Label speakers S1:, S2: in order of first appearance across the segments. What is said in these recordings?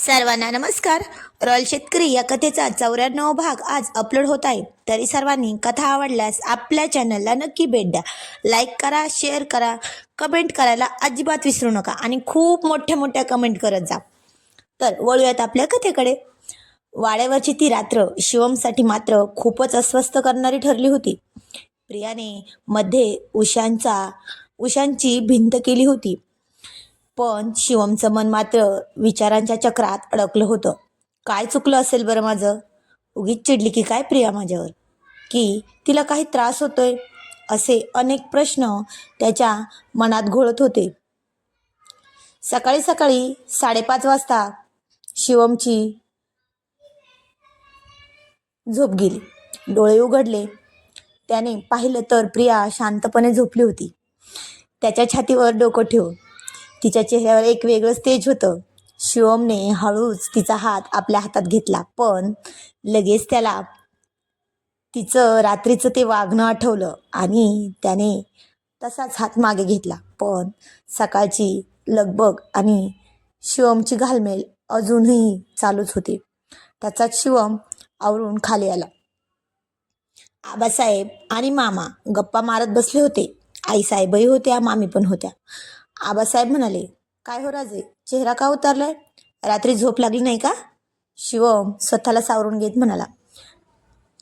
S1: सर्वांना नमस्कार. रॉयल शेतकरी या कथेचा चौऱ्याण्णव भाग आज अपलोड होत आहे. तरी सर्वांनी कथा आवडल्यास आपल्या चॅनलला नक्की भेट द्या. लाईक करा शेअर करा कमेंट करायला अजिबात विसरू नका आणि खूप मोठ्या मोठ्या कमेंट करत जा. तर वळूयात आपल्या कथेकडे. वाड्यावरची ती रात्र शिवमसाठी मात्र खूपच अस्वस्थ करणारी ठरली होती. प्रियाने मध्ये उशांचा उशांची भिंत केली होती. पण शिवमचं मन मात्र विचारांच्या चक्रात अडकलं होतं. काय चुकलं असेल बरं माझं? उगीच चिडली की काय प्रिया माझ्यावर? की तिला काही त्रास होतोय? असे अनेक प्रश्न त्याच्या मनात घोळत होते. सकाळी सकाळी साडेपाच वाजता शिवमची झोप गेली. डोळे उघडले. त्याने पाहिलं तर प्रिया शांतपणे झोपली होती. त्याच्या छातीवर डोकं ठेवून तिच्या चेहऱ्यावर एक वेगळंच तेज होतं. शिवमने हळूच तिचा हात आपल्या हातात घेतला पण लगेच त्याला तिचं रात्रीचं ते वागणं आठवलं आणि त्याने तसाच हात मागे घेतला. पण सकाळची लगबग आणि शिवमची घालमेल अजूनही चालूच होती. त्याचाच शिवम आवरून खाली आला. आबासाहेब आणि मामा गप्पा मारत बसले होते. आईसाहेबही होत्या मामी पण होत्या. आबासाहेब म्हणाले काय हो राजे चेहरा का उतारलाय? रात्री झोप लागली नाही का? शिवम स्वतःला सावरून घेत म्हणाला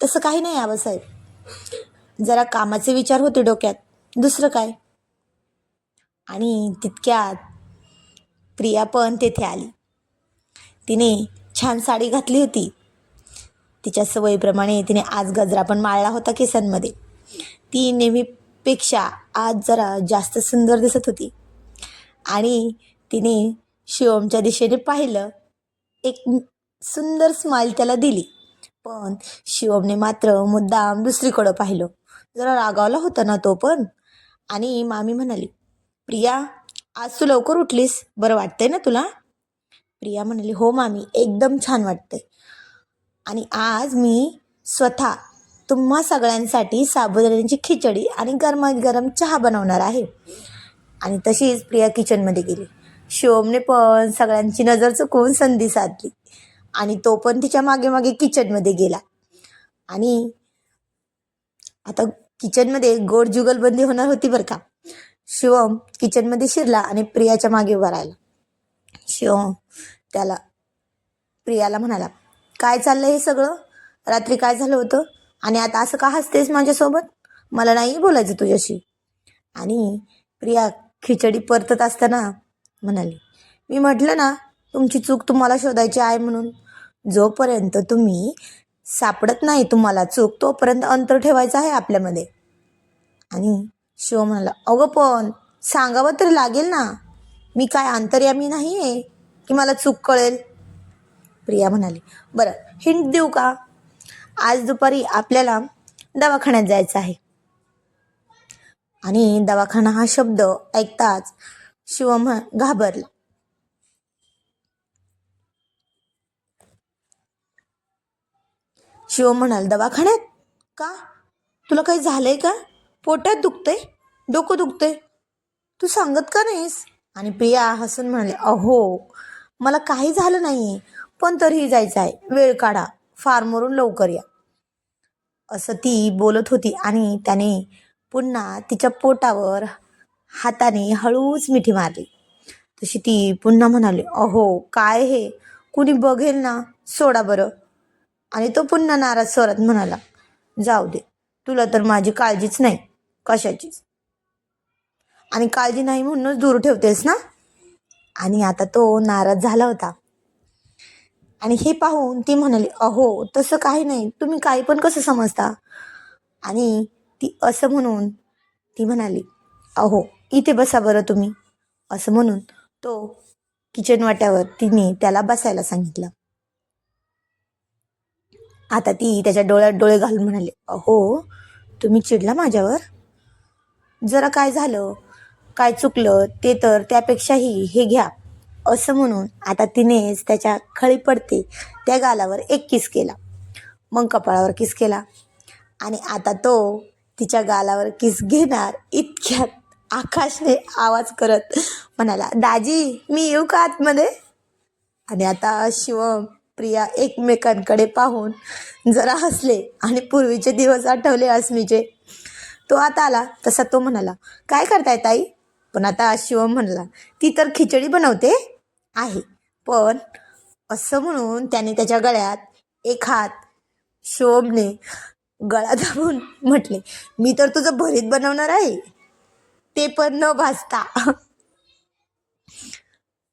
S1: तसं काही नाही आबासाहेब. जरा कामाचे विचार होते डोक्यात. दुसरं काय? आणि तितक्यात प्रिया पण तेथे आली. तिने छान साडी घातली होती. तिच्या सवयीप्रमाणे तिने आज गजरा पण माळला होता केसांमध्ये. ती नेहमीपेक्षा आज जरा जास्त सुंदर दिसत होती. आणि तिने शिवमच्या दिशेने पाहिलं. एक सुंदर स्माईल त्याला दिली. पण शिवमने मात्र मुद्दाम दुसरीकडं पाहिलं. जरा रागावला होता ना तो पण. आणि मामी म्हणाली प्रिया आज तू लवकर उठलीस. बरं वाटतंय ना तुला? प्रिया म्हणाली हो मामी एकदम छान वाटतंय. आणि आज मी स्वतः तुम्हा सगळ्यांसाठी साबुदाण्याची खिचडी आणि गरमागरम चहा बनवणार आहे. आणि तशीच प्रिया किचनमध्ये गेली. शिवमने पण सगळ्यांची नजर चुकवून संधी साधली. आणि तो पण तिच्यामागे मागे किचनमध्ये गेला. आणि आता किचनमध्ये गोड जुगलबंदी होणार होती बरं का. शिवम किचनमध्ये शिरला आणि प्रियाच्या मागे उभा राहिला. शिवम त्याला प्रियाला म्हणाला काय चाललंय हे सगळं? रात्री काय झालं होतं? आणि आता असं का हसतेस माझ्यासोबत? मला नाही बोलायचं तुझ्याशी. आणि प्रिया खिचडी परतत असताना म्हणाली मी म्हटलं ना तुमची चूक तुम्हाला शोधायची आहे म्हणून. जोपर्यंत तुम्ही सापडत नाही तुम्हाला चूक तोपर्यंत अंतर ठेवायचं आहे आपल्यामध्ये. आणि शिव म्हणाला अगं पण सांगावं तर लागेल ना. मी काय अंतर्यामी नाही आहे की मला चूक कळेल? प्रिया म्हणाली बरं हिंट देऊ का? आज दुपारी आपल्याला दवाखान्यात जायचं आहे. आणि दवाखाना हा शब्द ऐकताच शिवम घाबरला. शिवम म्हणाल दवाखान्यात? का? तुला काही झालंय का? पोटात दुखतंय? डोकं दुखतंय? तू सांगत का नाहीस? आणि प्रिया हसून म्हणाले अहो मला काही झालं नाही पण तरीही जायचं आहे वेळ काढा. फार्मवरून लवकर या. असं ती बोलत होती आणि त्याने पुन्हा तिच्या पोटावर हाताने हळूच मिठी मारली. तशी ती पुन्हा म्हणाली अहो काय हे? कुणी बघेल ना? सोडा बरं. आणि तो पुन्हा नाराज स्वरात म्हणाला जाऊ दे तुला तर माझी काळजीच नाही. कशाचीच? आणि काळजी नाही म्हणूनच दूर ठेवतेस ना? आणि आता तो नाराज झाला होता. आणि हे पाहून ती म्हणाली अहो तसं काही नाही. तुम्ही काही पण कसं समजता? आणि ती असं म्हणून ती म्हणाली अहो इथे बसा बरं तुम्ही. असं म्हणून तो किचन वाट्यावर तिने त्याला बसायला सांगितलं. आता ती त्याच्या डोळ्यात डोळे घालून म्हणाले अहो तुम्ही चिडला माझ्यावर? जरा काय झालं? काय चुकलं? ते तर त्यापेक्षाही हे घ्या. असं म्हणून आता तिनेच त्याच्या खळी पडते त्या गालावर एक किस केला. मग कपाळावर किस केला. आणि आता तो तिच्या गालावर किस घेणार इतक्यात आकाशने आवाज करत म्हणाला दाजी मी येऊ का आतमध्ये? आणि आता शिवम प्रिया एकमेकांकडे पाहून जरा हसले आणि पूर्वीचे दिवस आठवले अस्मीचे. तो आता आला तसा तो म्हणाला काय करताय ताई? पण आता शिवम म्हणाला ती तर खिचडी बनवते आहे पण असं म्हणून त्याने त्याच्या गळ्यात एक हात शिवमने गळा दाबून म्हटले मी तर तुझं भरीत बनवणार आहे. ते पण न भाजता.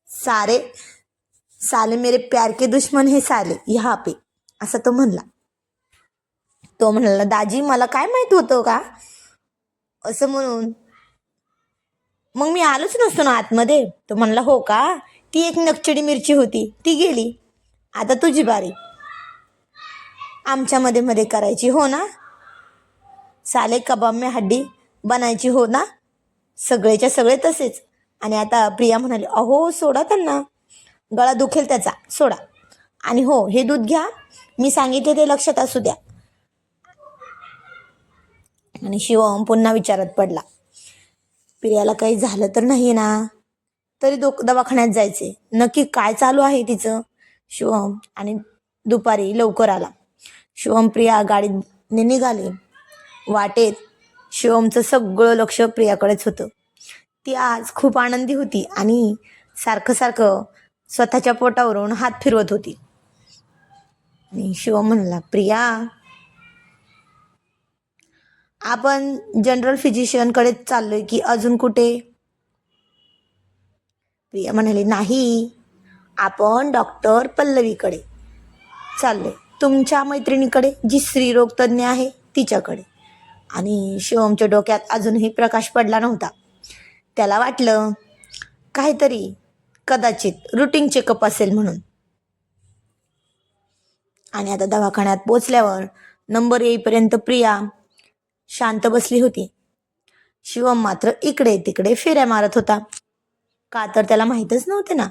S1: सारे साले मेरे प्यार के दुश्मन हे साले ह्या पे असं तो म्हणला. तो म्हणाला दाजी मला काय माहीत होतं का? असं म्हणून मग मी आलोच नसतो ना आतमध्ये. तो म्हणला हो का? ती एक नकचडी मिरची होती ती गेली. आता तुझी बारी. आमच्या मध्ये मध्ये करायची हो ना? साले कबाब में हड्डी बनायची हो ना? सगळेच्या सगळे तसेच. आणि आता प्रिया म्हणाली अहो सोडा त्यांना. गळा दुखेल त्याचा सोडा. आणि हो हे दूध घ्या. मी सांगितले ते लक्षात असू द्या. आणि शिवम पुन्हा विचारत पडला. प्रियाला काही झालं तर नाही ना? तरी दो दवाखान्यात जायचे. नक्की काय चालू आहे तिचं? शिवम आणि दुपारी लवकर आला. शिवम प्रिया गाडीने निघाले. वाटेत शिवमचं सगळं लक्ष प्रियाकडेच होतं. ती आज खूप आनंदी होती आणि सारखं सारखं स्वतःच्या पोटावरून हात फिरवत होती. आणि शिवम म्हणला प्रिया आपण जनरल फिजिशियनकडे चाललोय की अजून कुठे? प्रिया म्हणाली नाही आपण डॉक्टर पल्लवीकडे चाललोय. तुमच्या मैत्रिणीकडे जी स्त्रीरोग तज्ज्ञ आहे तिच्याकडे. आणि शिवमच्या डोक्यात अजूनही प्रकाश पडला नव्हता. त्याला वाटलं काहीतरी कदाचित रुटीन चेकअप असेल म्हणून. आणि आता दवाखान्यात पोचल्यावर नंबर येईपर्यंत प्रिया शांत बसली होती. शिवम मात्र इकडे तिकडे फेऱ्या मारत होता. का तर त्याला माहीतच नव्हते ना.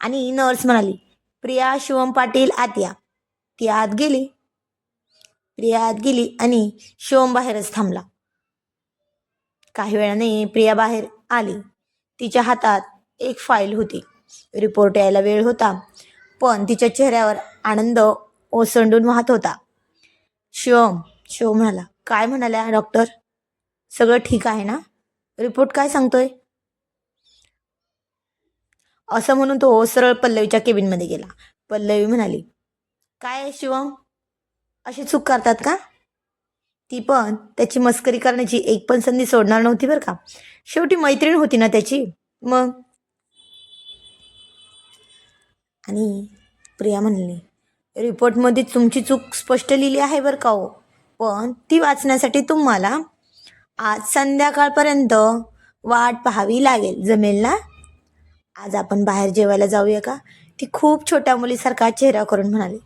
S1: आणि नर्स म्हणाली प्रिया शिवम पाटील आत्या ती आत गेली. प्रिया आत गेली आणि शिवम बाहेरच थांबला. काही वेळाने प्रिया बाहेर आली. तिच्या हातात एक फाईल होती. रिपोर्ट यायला वेळ होता पण तिच्या चेहऱ्यावर आनंद ओसंडून वाहत होता. शिवम शिवम म्हणाला काय म्हणाल्या डॉक्टर सगळं ठीक आहे ना? रिपोर्ट काय सांगतोय? असं म्हणून तो सरळ पल्लवीच्या केबिनमध्ये गेला. पल्लवी म्हणाली काय शिवम? अशी चूक करतात का? ती पण. त्याची मस्करी करण्याची एक पण संधी सोडणार नव्हती बरं का. शेवटी मैत्रीण होती ना त्याची. मग? आणि प्रिया म्हणली रिपोर्टमध्ये तुमची चूक स्पष्ट लिहिली आहे बरं का हो. पण ती वाचण्यासाठी तुम्हाला आज संध्याकाळपर्यंत वाट पाहावी लागेल. जमेल ना? आज आपण बाहेर जेवायला जाऊया का? ती खूप छोट्या मुलीसारखा चेहरा करून म्हणाली.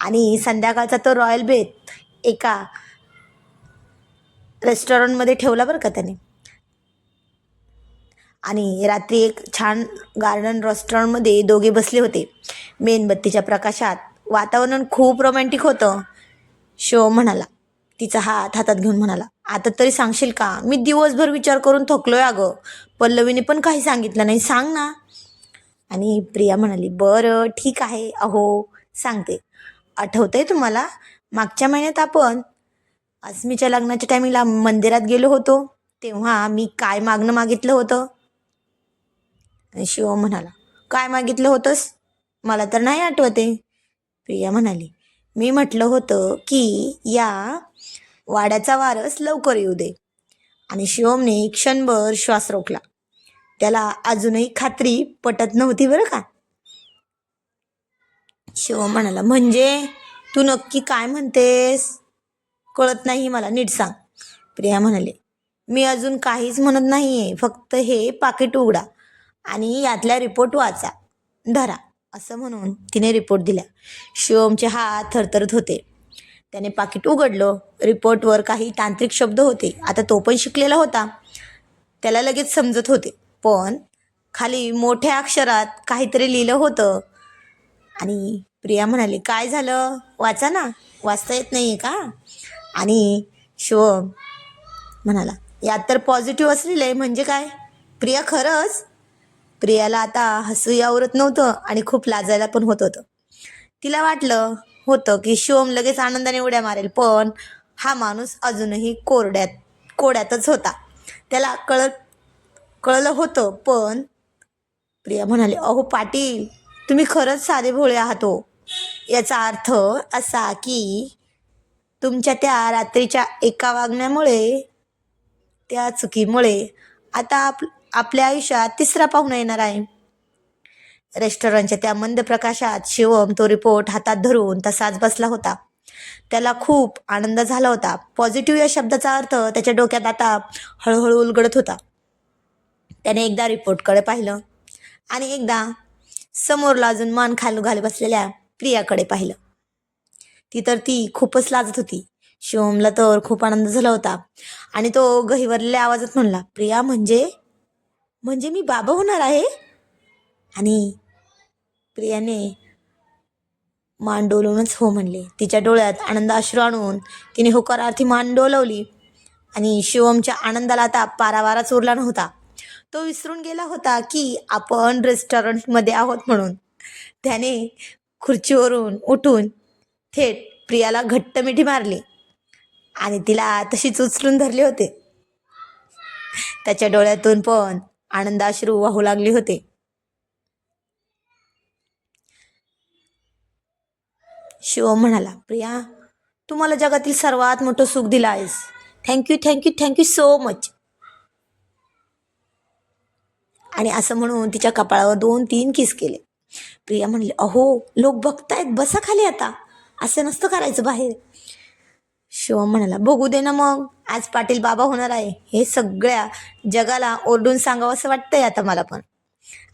S1: आणि संध्याकाळचा तो रॉयल बेत एका रेस्टॉरंटमध्ये ठेवला बरं का त्याने. आणि रात्री एक छान गार्डन रेस्टॉरंटमध्ये दोघे बसले होते. मेणबत्तीच्या प्रकाशात वातावरण खूप रोमॅन्टिक होतं. शो म्हणाला. तिचा हात हातात घेऊन म्हणाला आता तरी सांगशील का? मी दिवसभर विचार करून थकलोय अगं. पल्लवीने पण काही सांगितलं नाही. सांग ना. आणि प्रिया म्हणाली बरं ठीक आहे. अहो सांगते. आठवतंय तुम्हाला? मागच्या महिन्यात आपण अस्मीच्या लग्नाच्या टायमिंगला मंदिरात गेलो होतो. तेव्हा मी काय मागणं मागितलं होतं? शिव म्हणाला काय मागितलं होतंस? मला तर नाही आठवते. प्रिया म्हणाली मी म्हटलं होतं की या वाड्याचा वारस लवकर येऊ दे. आणि शिवमने क्षणभर श्वास रोखला. त्याला अजूनही खात्री पटत नव्हती बरं का? शिवम म्हणाला म्हणजे? तू नक्की काय म्हणतेस? कळत नाही मला नीट सांग. प्रिया म्हणाले मी अजून काहीच म्हणत नाही आहे फक्त हे पाकिट उघडा आणि यातल्या रिपोर्ट वाचा धरा असं म्हणून तिने रिपोर्ट दिला. शिवमचे हात थरथरत होते. त्याने पाकिट उघडलं. रिपोर्टवर काही तांत्रिक शब्द होते. आता तो पण शिकलेला होता. त्याला लगेच समजत होते. पण खाली मोठ्या अक्षरात काहीतरी लिहिलं होतं. आणि प्रिया म्हणाली काय झालं? वाचा ना. वाचता येत नाही आहे का? आणि शिवम म्हणाला यात तर पॉझिटिव्ह असलेलं आहे. म्हणजे काय? प्रिया खरंच प्रियाला आता हसू यावरत नव्हतं आणि खूप लाजायला पण होत होतं. तिला वाटलं होतं की शिवम लगेच आनंदाने उड्या मारेल पण हा माणूस अजूनही कोरड्यात कोड्यातच होता. त्याला कळत कळलं होतं पण प्रिया म्हणाले अहो पाटील तुम्ही खरंच साधे भोळे आहात हो. याचा अर्थ असा की तुमच्या त्या रात्रीच्या एका वागण्यामुळे त्या चुकीमुळे आता आप आपल्या आयुष्यात तिसरा पाहुणा येणार आहे. रेस्टॉरंटच्या त्या मंद प्रकाशात शिवम तो रिपोर्ट हातात धरून तसाच बसला होता. त्याला खूप आनंद झाला होता. पॉझिटिव्ह या शब्दाचा अर्थ त्याच्या डोक्यात आता हळूहळू उलगडत होता. त्याने एकदा रिपोर्टकडे पाहिलं आणि एकदा समोरला अजून मान खालू घाल बसलेल्या प्रियाकडे पाहिलं. ती तर ती खूपच लाजत होती. शिवमला तर खूप आनंद झाला होता. आणि तो गहिवरलेल्या आवाजात म्हणला प्रिया म्हणजे? म्हणजे मी बाबा होणार आहे? आणि प्रियाने मान डोलवूनच हो म्हणले. तिच्या डोळ्यात आनंद अश्रू आणून तिने होकारार्थी मान डोलवली. आणि शिवमच्या आनंदाला आता पारावाराच उरला नव्हता. तो विसरून गेला होता की आपण रेस्टॉरंटमध्ये आहोत म्हणून. त्याने खुर्चीवरून उठून थेट प्रियाला घट्ट मिठी मारली आणि तिला तशीच उचलून धरले होते. त्याच्या डोळ्यातून पण आनंदाश्रू वाहू लागले होते. शिवम म्हणाला प्रिया तू मला जगातील सर्वात मोठं सुख दिलं आहेस thank you thank you thank you so much आणि असं म्हणून तिच्या कपाळावर दोन तीन किस केले. प्रिया म्हणली अहो लोक बघतायत बसा खाली आता. असं नसतं करायचं बाहेर. शिवम म्हणाला बघू दे ना मग. आज पाटील बाबा होणार आहे. हे सगळ्या जगाला ओरडून सांगावं असं वाटतंय आता मला पण.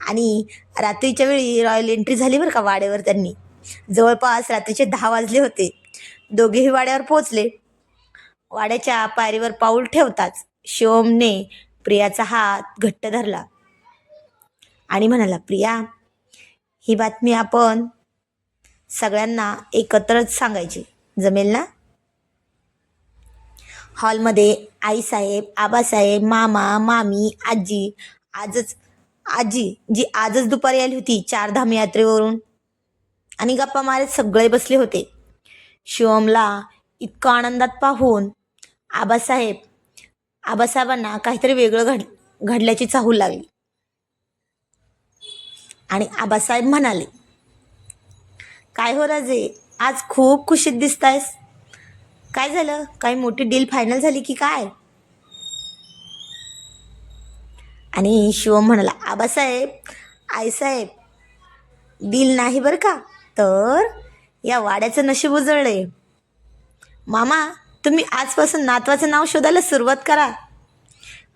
S1: आणि रात्रीच्या वेळी रॉयल एंट्री झाली बरं का वाड्यावर त्यांनी. जवळपास रात्रीचे दहा वाजले होते. दोघेही वाड्यावर पोहोचले. वाड्याच्या पायरीवर पाऊल ठेवताच शिवमने प्रियाचा हात घट्ट धरला. आणि म्हणाला प्रिया ही बातमी आपण सगळ्यांना एकत्रच सांगायची. जमेल ना? हॉलमध्ये आईसाहेब आबासाहेब मामा मामी आजी आजच आजी जी आजच दुपारी आली होती चारधाम यात्रेवरून. आणि गप्पा मारत सगळे बसले होते. शिवमला इतकं आनंदात पाहून आबासाहेब आबासाहेबांना काहीतरी वेगळं घड घडल्याची चाहूल लागली. आणि आबासाहेब म्हणाले काय हो राजे आज खूप खुशीत दिसतायस. काय झालं? काही मोठी डील फायनल झाली की काय? आणि शिवम म्हणाला आबासाहेब आईसाहेब डील नाही बरं का? तर या वाड्याचं नशीब उजळले मामा तुम्ही आजपासून नातवाचं नाव शोधायला सुरुवात करा.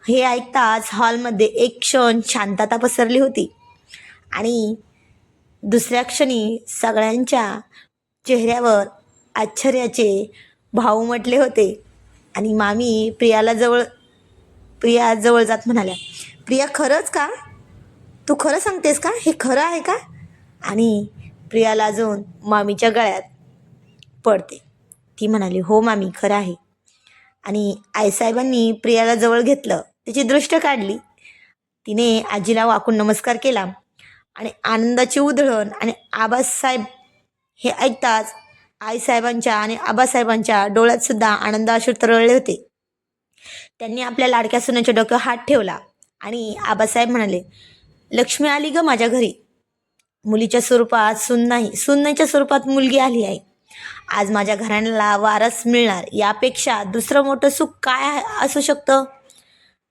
S1: हे ऐकताच हॉलमध्ये एक क्षण शांतता पसरली होती. आणि दुसऱ्या क्षणी सगळ्यांच्या चेहऱ्यावर आश्चर्याचे भाव उमटले होते. आणि मामी प्रियाला जवळ प्रिया जवळ जात म्हणाल्या प्रिया खरंच का? तू खरं सांगतेस का? हे खरं आहे का? आणि प्रियाला अजून मामीच्या गळ्यात पडते. ती म्हणाली हो मामी खरं आहे. आणि आईसाहेबांनी प्रियाला जवळ घेतलं. तिची दृष्ट काढली. तिने आजीला वाकून नमस्कार केला. आणि आनंदाची उधळण आणि आबासाहेब हे ऐकताच आईसाहेबांच्या आणि आबासाहेबांच्या डोळ्यात सुद्धा आनंद तरळले होते. त्यांनी आपल्या लाडक्या सुनाच्या डोक्यावर हात ठेवला आणि आबासाहेब म्हणाले लक्ष्मी आली ग माझ्या घरी. मुलीच्या स्वरूपात सून नाही सुन्नाच्या स्वरूपात मुलगी आली आहे. आज माझ्या घराण्याला वारस मिळणार यापेक्षा दुसरं मोठं सुख काय असू शकतं?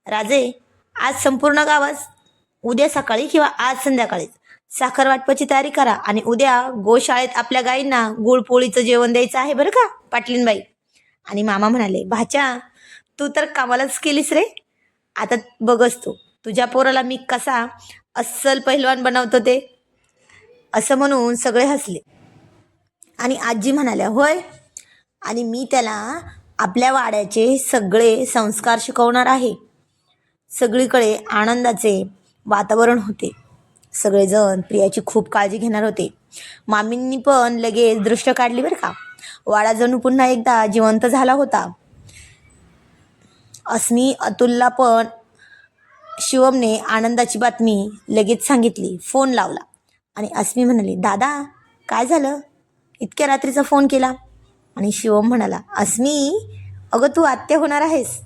S1: राजे आज संपूर्ण गावात उद्या सकाळी किंवा आज संध्याकाळी साखर वाटपाची तयारी करा आणि उद्या गोशाळेत आपल्या गाईंना गुळपोळीचं जेवण द्यायचं आहे बरं का? पाटलीनबाई. आणि मामा म्हणाले भाच्या तू तर कामालाच केलीस रे. आता बघस तू. तुझ्या पोराला मी कसा अस्सल पहिलवान बनवतो ते. असं म्हणून सगळे हसले. आणि आजी म्हणाल्या होय. आणि मी त्याला आपल्या वाड्याचे सगळे संस्कार शिकवणार आहे. सगळीकडे आनंदाचे वातावरण होते. सगळेजण प्रियाची खूप काळजी घेणार होते. मामींनी पण लगेच दृष्ट काढली बरं का. वाडा जणू पुन्हा एकदा जिवंत झाला होता. अस्मी अतुलला पण शिवमने आनंदाची बातमी लगेच सांगितली. फोन लावला. आणि अस्मी म्हणाली दादा काय झालं? इतक्या रात्रीचा फोन केला. आणि शिवम म्हणाला अस्मी अगं तू आत्या होणार आहेस.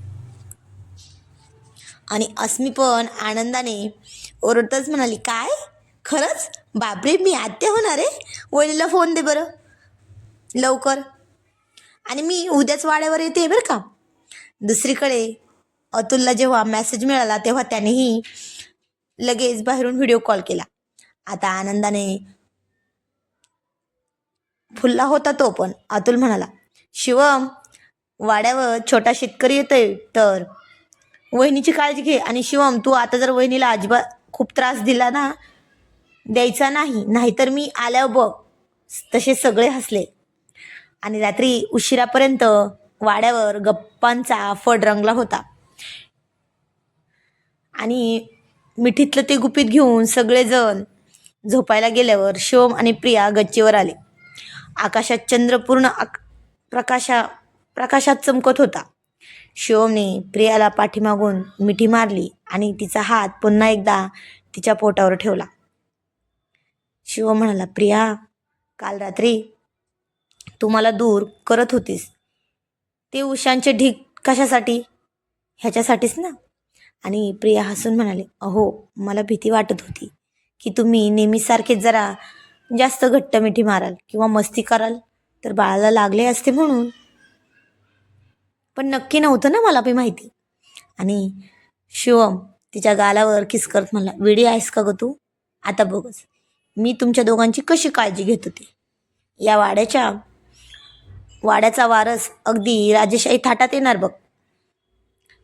S1: आणि अस्मी पण आनंदाने ओरडतच म्हणाली काय? खरंच? बापरे मी आत्या होणार आहे? वहिनीला फोन दे बरं. लवकर. आणि मी उद्याच वाड्यावर येते बरं का? दुसरीकडे अतुलला जेव्हा मेसेज मिळाला तेव्हा त्यानेही लगेच बाहेरून व्हिडिओ कॉल केला. आता आनंदाने फुलला होता तो पण. अतुल म्हणाला शिवम वाड्यावर छोटा शेतकरी येतोय तर वहिनीची काळजी घे. आणि शिवम तू आता जर वहिनीला अजिबात खूप त्रास दिला ना द्यायचा नाही. नाहीतर मी आल्यावर बघ तसे सगळे हसले. आणि रात्री उशिरापर्यंत वाड्यावर गप्पांचा फड रंगला होता. आणि मिठीतलं ते गुपित घेऊन सगळेजण झोपायला गेल्यावर शिवम आणि प्रिया गच्चीवर आले. आकाशात चंद्रपूर्ण आक प्रकाशा प्रकाशात चमकत होता. शिवमने प्रियाला पाठीमागून मिठी मारली आणि तिचा हात पुन्हा एकदा तिच्या पोटावर ठेवला. शिव म्हणाला प्रिया काल रात्री तू मला दूर करत होतीस. ते उशांचे ढीक कशासाठी? ह्याच्यासाठीच ना. आणि प्रिया हसून म्हणाले अहो मला भीती वाटत होती की तुम्ही नेहमीसारखे जरा जास्त घट्ट मिठी माराल किंवा मस्ती कराल. तर बाळाला लागले असते म्हणून पण नक्की नव्हतं ना मला बी माहिती. आणि शिवम तिच्या गालावर किस करत म्हणला वेडी आहेस का ग तू? आता बघच. मी तुमच्या दोघांची कशी काळजी घेत होते? या वाड्याच्या वाड्याचा वारस अगदी राजेशाही थाटात येणार बघ.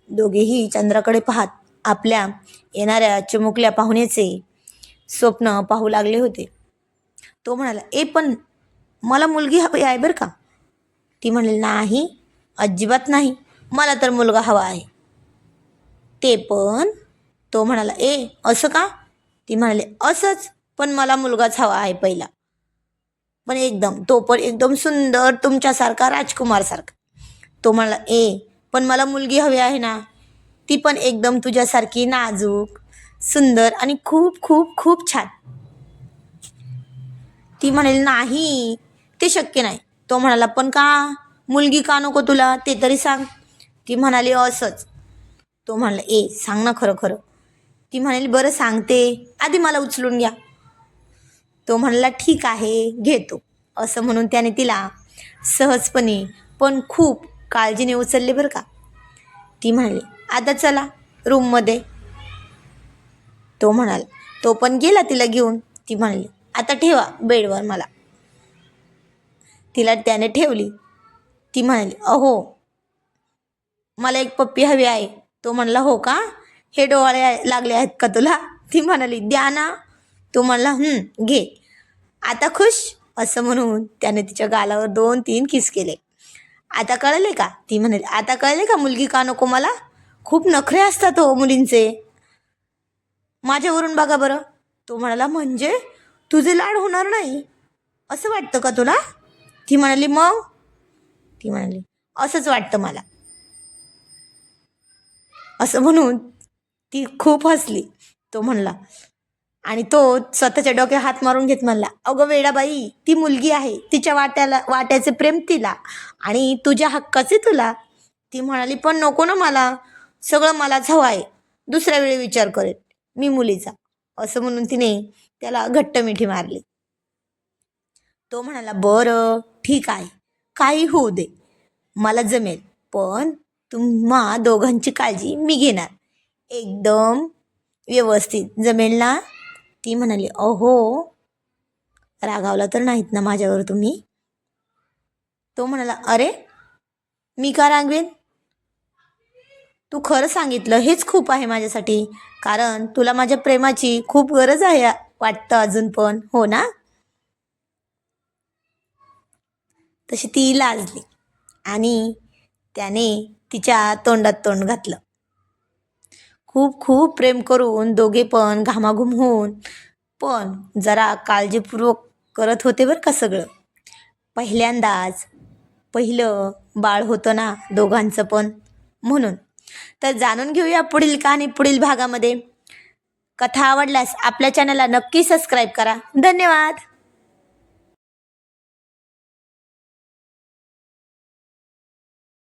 S1: दोघेही चंद्राकडे पाहत आपल्या येणाऱ्या चिमुकल्या पाहुण्याचे स्वप्न पाहू लागले होते. तो म्हणाला ए पण मला मुलगी हवी आहे बरं का? ती म्हणली नाही अजिबात नाही. मला तर मुलगा हवा आहे. ते पण तो म्हणाला ए असं का? ती म्हणाली असंच पण मला मुलगाच हवा आहे पहिला. पण एकदम तो पण एकदम सुंदर तुमच्यासारखा राजकुमारसारखा. तो म्हणाला ए पण मला मुलगी हवी आहे ना. ती पण एकदम तुझ्यासारखी नाजूक सुंदर आणि खूप खूप खूप छान. ती म्हणेल नाही ते शक्य नाही. तो म्हणाला पण का? मुलगी का नको तुला? ते तरी सांग. ती म्हणाली असंच. तो म्हणाला ए सांग ना खरं खरं. ती म्हणाली बरं सांगते. आधी मला उचलून घ्या. तो म्हणला ठीक आहे घेतो. असं म्हणून त्याने तिला सहजपणे पण खूप काळजीने उचलले बरं का. ती म्हणाली आता चला रूममध्ये तो म्हणाला तो पण गेला तिला घेऊन. ती म्हणाली आता ठेवा बेडवर मला. तिला त्याने ठेवली. ती म्हणाली अहो मला एक पप्पी हवी आहे. तो म्हणला हो का? हे डोळे लागले आहेत का तुला? ती म्हणाली द्या ना. तो म्हणला घे. आता खुश? असं म्हणून त्याने तिच्या गालावर दोन तीन किस केले. आता कळले का? ती म्हणाली आता कळले का मुलगी का नको मला? खूप नखरे असतात हो मुलींचे. माझ्यावरून बघा बरं. तो म्हणाला म्हणजे? तुझे लाड होणार नाही. असं वाटतं का तुला? ती म्हणाली मग? ती म्हणाली असंच वाटतं मला. असं म्हणून ती खूप हसली. तो म्हणला आणि तो स्वतःच्या डोक्यात हात मारून घेत म्हणला अगं वेडाबाई ती मुलगी आहे तिच्या वाट्याला वाट्याचे प्रेम तिला आणि तुझ्या हक्काचे तुला. ती म्हणाली पण नको ना मला सगळं मलाच हवं आहे दुसऱ्या वेळी विचार करेल मी मुलीचा. असं म्हणून तिने त्याला घट्ट मिठी मारली. तो म्हणाला बरं ठीक आहे. काही होऊ दे. मला जमेल पण तुम्हा दोघांची काळजी मी घेणार. एकदम व्यवस्थित. जमेल ना? ती म्हणाली अहो. रागावला तर नाहीत ना माझ्यावर तुम्ही? तो म्हणाला अरे मी का रागवेन? तू खरं सांगितलं हेच खूप आहे माझ्यासाठी. कारण तुला माझ्या प्रेमाची खूप गरज आहे वाटतं अजून पण. हो ना? तशी ती लाजली आणि त्याने तिच्या तोंडात तोंड घातलं. खूप खूप प्रेम करून दोघे पण घामाघूम होऊन पण जरा काळजीपूर्वक करत होते बरं का सगळं. पहिल्यांदाच पहिलं बाळ होतं ना दोघांचं पण. म्हणून. तर जाणून घेऊया पुढील कहाणी पुढील भागामध्ये. कथा आवडल्यास आपल्या चॅनलला नक्की सबस्क्राईब करा. धन्यवाद!